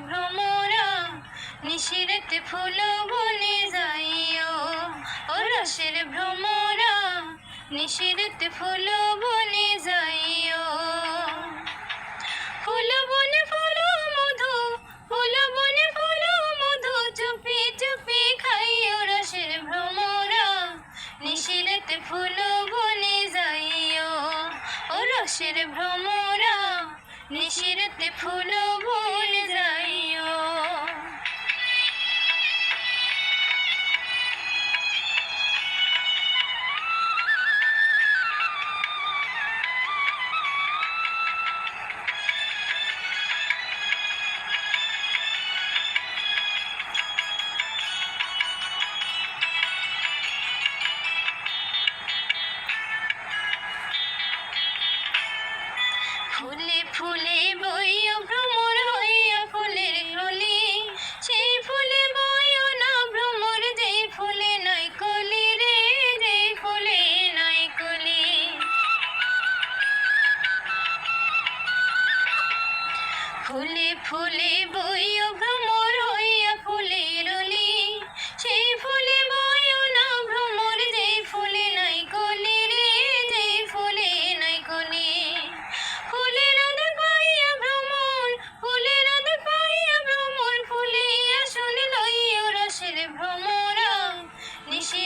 ভ্রমরা, নিশিরেতে ফুল বনে যাইও। ও রসের ভ্রমরা, নিশিরেতে ফুল বনে যাইও। ফুল বনে ফুল মধু, ফুল বনে ফুল মধু, চুপি চুপি খাইও রসের ভ্রমরা। নিশিরেতে ফুল বনে যাইও। ও রসের ভ্রমরা নিশিরতে ফুল ভুল যাইও। ফুলে ফুলে বইও ভ্রমর হইয়া ফুলের কলি সেই ফুলে বইও না ভ্রমর, যেই ফুলে নাই কলি রে, যেই ফুলে নাই কলি। ফুলে ফুলে বইও ভ্রমর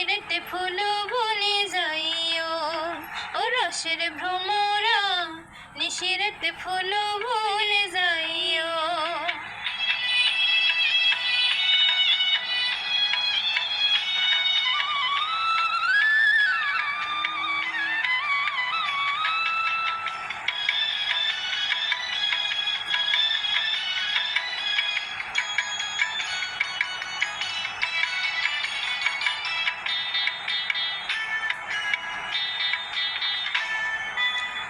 নিশিরেতে ফুল বনে যাইও। ও রসের ভ্রমরা নিশিরেতে ফুল বনে যাইও।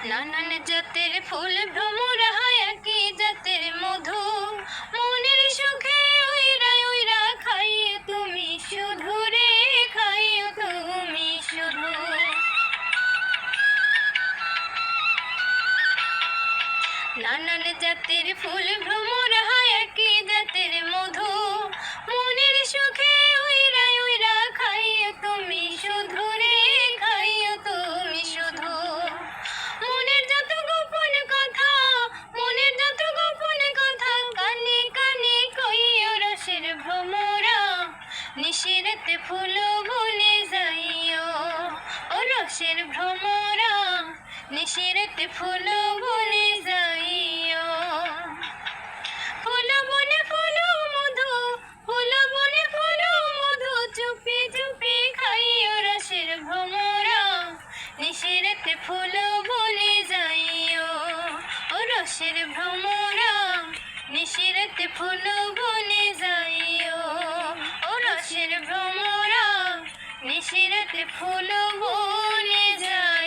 নানান জাতের ফুল ভ্রমরা একই জাতের মধু। মনের সুখে ওইরা ওইরা খাইয়ে তুমি শুধু রে খাইয়ে তুমি শুধু। নানান জাতের ফুল ভ্রমর একই নিশিরতে ফুল বনে যাইও। ও রসের ভ্রমরা, নিশিরতে ফুল বনে যাইও। ফুল বনে ফুল মধু, ফুল বনে ফুল মধু, চুপি চুপি খাইও রসের ভ্রমরা। নিশিরতে ফুল বনে যাইও। ও রসের ভ্রমরা, নিশিরতে ফুল সিরত ফুল ভুলে যায়